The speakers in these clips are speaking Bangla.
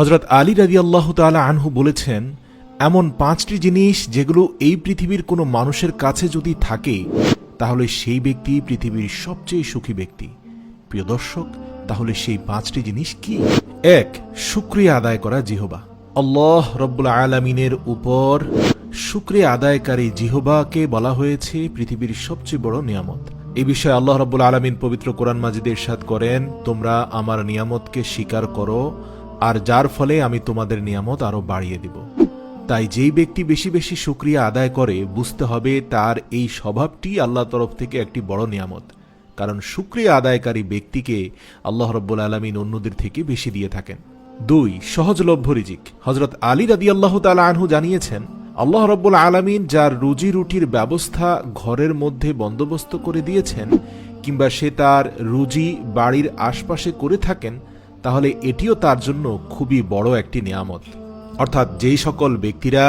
হজরত আলী রাজি আল্লাহ তালা আনহু বলেছেন, এমন পাঁচটি জিনিস যেগুলো এই পৃথিবীর কোনো মানুষের কাছে যদি থাকে, তাহলে সেই ব্যক্তি পৃথিবীর সবচেয়ে সুখী ব্যক্তি। প্রিয় দর্শক, তাহলে সেই পাঁচটি জিনিস কি? এক, শুক্রিয়া আদায় করা জিহবা। আল্লাহ রব্বুল আলমিনের উপর শুক্রিয়া আদায়কারী জিহবাকে বলা হয়েছে পৃথিবীর সবচেয়ে বড় নিয়ামত। এই বিষয়ে আল্লাহ রব্বুল আলমিন পবিত্র কোরআন মাজিদের ইরশাদ করেন, তোমরা আমার নিয়ামতকে স্বীকার করো আর যার ফলে আমি তোমাদের নিয়ামত আরও বাড়িয়ে দিব। তাই যেই ব্যক্তি বেশি বেশি শুক্রিয়া আদায় করে, বুঝতে হবে তার এই স্বভাবটি আল্লাহ তরফ থেকে একটি বড় নিয়ামত। কারণ শুক্রিয়া আদায়কারী ব্যক্তিকে আল্লাহ রব্বুল আলমিন অন্যদের থেকে বেশি দিয়ে থাকেন। দুই, সহজলভ্য রিজিক। হজরত আলী রাদি আল্লাহ তালা আনহু জানিয়েছেন, আল্লাহ রব্বুল আলমিন যার রুজি রুটির ব্যবস্থা ঘরের মধ্যে বন্দোবস্ত করে দিয়েছেন, কিংবা সে তার রুজি বাড়ির আশপাশে করে থাকেন তাহলে এটিও তার জন্য খুবই বড় একটি নিয়ামত। অর্থাৎ যেই সকল ব্যক্তিরা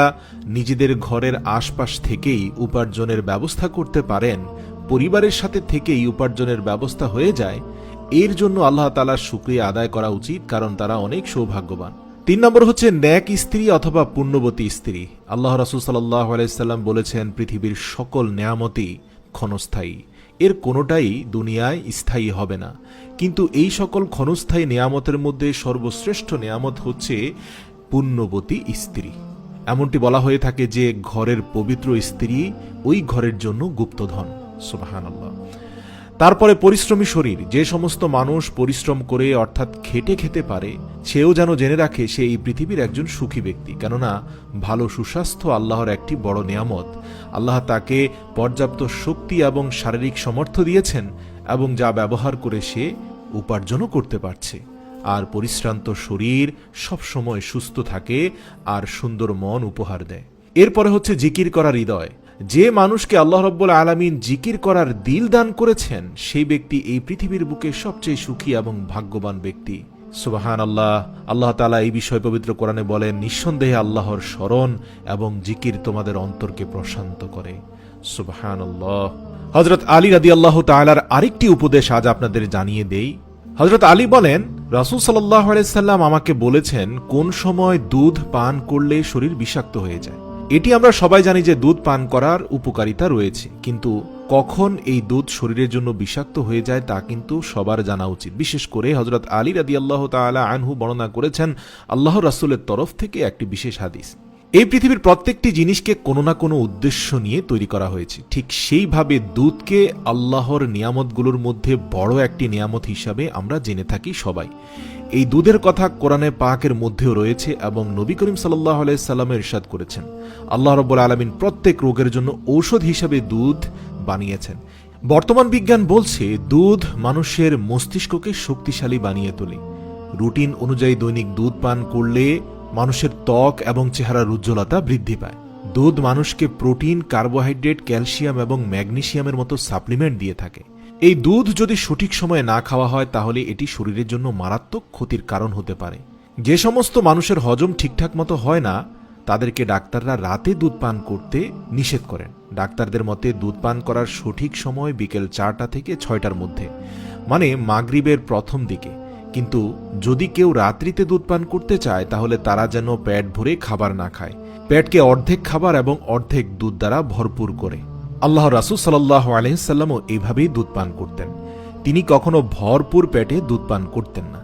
নিজেদের ঘরের আশপাশ থেকেই উপার্জনের ব্যবস্থা করতে পারেন, পরিবারের সাথে থেকেই উপার্জনের ব্যবস্থা হয়ে যায়, এর জন্য আল্লাহ তালার শুক্রিয়া আদায় করা উচিত, কারণ তারা অনেক সৌভাগ্যবান। তিন নম্বর হচ্ছে ন্যাক স্ত্রী অথবা পুণ্যবতী স্ত্রী। আল্লাহ রাসুল সাল্লাহ আলাইসাল্লাম বলেছেন, পৃথিবীর সকল নেয়ামতই ক্ষণস্থায়ী। এর কোনোটাই দুনিয়ায় স্থায়ী হবে না। কিন্তু এই সকল ক্ষণস্থায়ী নেয়ামতের মধ্যে সর্বশ্রেষ্ঠ নেয়ামত হচ্ছে পুণ্যবতী স্ত্রী। এমনটি বলা হয়ে থাকে যে ঘরের পবিত্র স্ত্রী ওই ঘরের জন্য গুপ্তধন। সুবাহান আল্লাহ তারপরে পরিশ্রমী শরীর, যে সমস্ত মানুষ পরিশ্রম করে অর্থাৎ খেটে খেতে পারে, সেও যেন জেনে রাখে সে এই পৃথিবীর একজন সুখী ব্যক্তি। কেননা, ভালো সুস্বাস্থ্য আল্লাহর একটি বড় নিয়ামত। আল্লাহ তাকে পর্যাপ্ত শক্তি এবং শারীরিক সমর্থ দিয়েছেন এবং যা ব্যবহার করে সে উপার্জনও করতে পারছে। আর পরিশ্রান্ত শরীর সবসময় সুস্থ থাকে আর সুন্দর মন উপহার দেয়। এরপরে হচ্ছে জিকির করার হৃদয়। যে মানুষকে আল্লাহ রব্বুল আলমিন জিকির করার দিল দান করেছেন, সেই ব্যক্তি এই পৃথিবীর বুকে সবচেয়ে সুখী এবং ভাগ্যবান ব্যক্তি। সুবাহান আল্লাহ আল্লাহ তালা এই বিষয় পবিত্র কোরআনে বলেন, নিঃসন্দেহে আল্লাহর স্মরণ এবং জিকির তোমাদের অন্তরকে প্রশান্ত করে। সুবাহান আল্লাহ হজরত আলী রাদি আল্লাহ তালার আরেকটি উপদেশ আজ আপনাদের জানিয়ে দেই। হজরত আলী বলেন, রাসুল সাল্লাহ আলাইসাল্লাম আমাকে বলেছেন, কোন সময় দুধ পান করলে শরীর বিষাক্ত হয়ে যায়। এটি আমরা সবাই জানি যে দুধ পান করার উপকারিতা রয়েছে, কিন্তু কখন এই দুধ শরীরের জন্য বিষাক্ত হয়ে যায় তা কিন্তু সবার জানা উচিত। বিশেষ করে হজরত আলী রাদি আল্লাহ তালা আনহু বর্ণনা করেছেন, আল্লাহ রাসুলের তরফ থেকে একটি বিশেষ হাদিস। এই পৃথিবীর প্রত্যেকটি জিনিসকে কোনো না কোনো উদ্দেশ্য নিয়ে তৈরি করা হয়েছে। ঠিক সেইভাবে দুধকে আল্লাহর নিয়ামতগুলোর মধ্যে বড় একটি নিয়ামত হিসাবে আমরা জেনে থাকি সবাই। এই দুধের কথা কোরআনে পাকের মধ্যেও রয়েছে এবং নবী করিম সাল্লাহ আলাইসাল্লামের ইরশাদ করেছেন। আল্লাহ রব্বুল আলমিন প্রত্যেক রোগের জন্য ঔষধ হিসাবে দুধ বানিয়েছেন। বর্তমান বিজ্ঞান বলছে, দুধ মানুষের মস্তিষ্ককে শক্তিশালী বানিয়ে তোলে। রুটিন অনুযায়ী দৈনিক দুধ পান করলে মানুষের ত্বক এবং চেহারার উজ্জ্বলতা বৃদ্ধি পায়। দুধ মানুষকে প্রোটিন, কার্বোহাইড্রেট, ক্যালসিয়াম এবং ম্যাগনেসিয়ামের মতো সাপ্লিমেন্ট দিয়ে থাকে। এই দুধ যদি সঠিক সময়ে না খাওয়া হয়, তাহলে এটি শরীরের জন্য মারাত্মক ক্ষতির কারণ হতে পারে। যে সমস্ত মানুষের হজম ঠিকঠাক মতো হয় না, তাদেরকে ডাক্তাররা রাতে দুধ পান করতে নিষেধ করেন। ডাক্তারদের মতে, দুধ পান করার সঠিক সময় বিকেল চারটা থেকে ছয়টার মধ্যে মানে মাগরিবের প্রথম দিকে। কিন্তু যদি কেউ রাত্রিতে দুধ পান করতে চায়, তাহলে তারা যেন পেট ভরে খাবার না খায়। পেটকে অর্ধেক খাবার এবং অর্ধেক দুধ দ্বারা ভরপুর করে। আল্লাহ রাসুল সাল্লাহ আলহিসাল্লামও এইভাবেই দুধ পান করতেন। তিনি কখনো ভরপুর পেটে দুধ পান করতেন না।